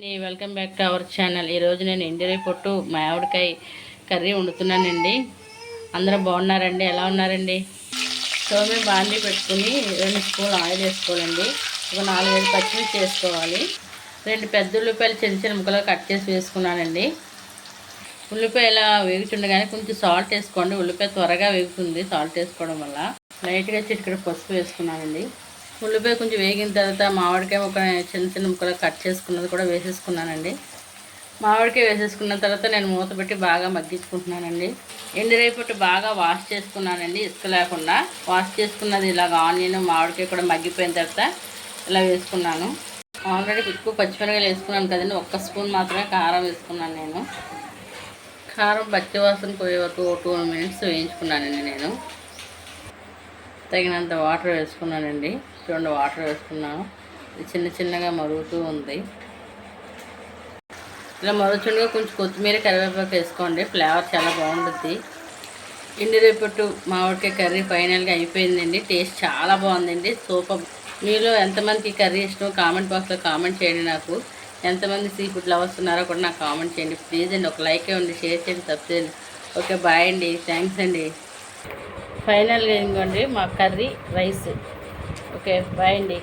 Welcome back to our channel. ఈరోజు నేను ఎండిరే పొట్టు మామిడికాయ కర్రీ వండుతున్నానండి. అందరూ బాగున్నారండి? ఎలా ఉన్నారండి? సో మీద బాండీ పెట్టుకుని రెండు స్పూన్ ఆయిల్ వేసుకోవాలండి. ఒక నాలుగైదు పచ్చిమిర్చి వేసుకోవాలి. రెండు పెద్ద ఉల్లిపాయలు చిన్న చిన్న ముక్కలుగా కట్ చేసి వేసుకున్నానండి. ఉల్లిపాయ ఇలా వేగుతుండగానే కొంచెం సాల్ట్ వేసుకోండి. ఉల్లిపాయ త్వరగా వేగుతుంది సాల్ట్ వేసుకోవడం వల్ల. లైట్గా చిటికడ పసుపు వేసుకున్నానండి. ఉల్లిపాయ కొంచెం వేగిన తర్వాత మామిడికాయ ఒక చిన్న చిన్న ముక్కలు కట్ చేసుకున్నది కూడా వేసేసుకున్నానండి. మామిడికాయ వేసేసుకున్న తర్వాత నేను మూత పెట్టి బాగా మగ్గించుకుంటున్నానండి. ఎండురేపటి బాగా వాష్ చేసుకున్నానండి ఇసుక లేకుండా. వాష్ చేసుకున్నది ఇలాగ ఆనియన్ మామిడికాయ కూడా మగ్గిపోయిన తర్వాత ఇలా వేసుకున్నాను. ఆల్రెడీ ఎక్కువ పచ్చిమిరకాయలు వేసుకున్నాను కదండి ఒక్క స్పూన్ మాత్రమే కారం వేసుకున్నాను నేను. కారం పచ్చి వాసన పోయే వరకు టూ మినిట్స్ వేయించుకున్నానండి నేను. తగినంత వాటర్ వేసుకున్నానండి. చూడండి వాటర్ వేసుకున్నాను. ఇది చిన్న చిన్నగా మరుగుతూ ఉంది. ఇలా మరుగుతుండగా కొంచెం కొత్తిమీర కరివేపాకు వేసుకోండి. ఫ్లేవర్ చాలా బాగుంటుంది. ఎండి రేపట్టు మామిడికాయ కర్రీ ఫైనల్గా అయిపోయిందండి. టేస్ట్ చాలా బాగుందండి. సూపర్. మీలో ఎంతమందికి కర్రీ ఇష్టం? కామెంట్ బాక్స్లో కామెంట్ చేయండి నాకు. ఎంతమంది సీ ఫుడ్ లవర్స్ ఉన్నారో కూడా నాకు కామెంట్ చేయండి. ప్లీజ్ అండి ఒక లైక్ ఇవ్వండి షేర్ చేయండి సబ్స్క్రైబ్ ఓకే బాయ్ అండి. థ్యాంక్స్ అండి. ఫైనల్గా ఇంకోండి మా కర్రీ రైస్. ఓకే బాయ్ అండి.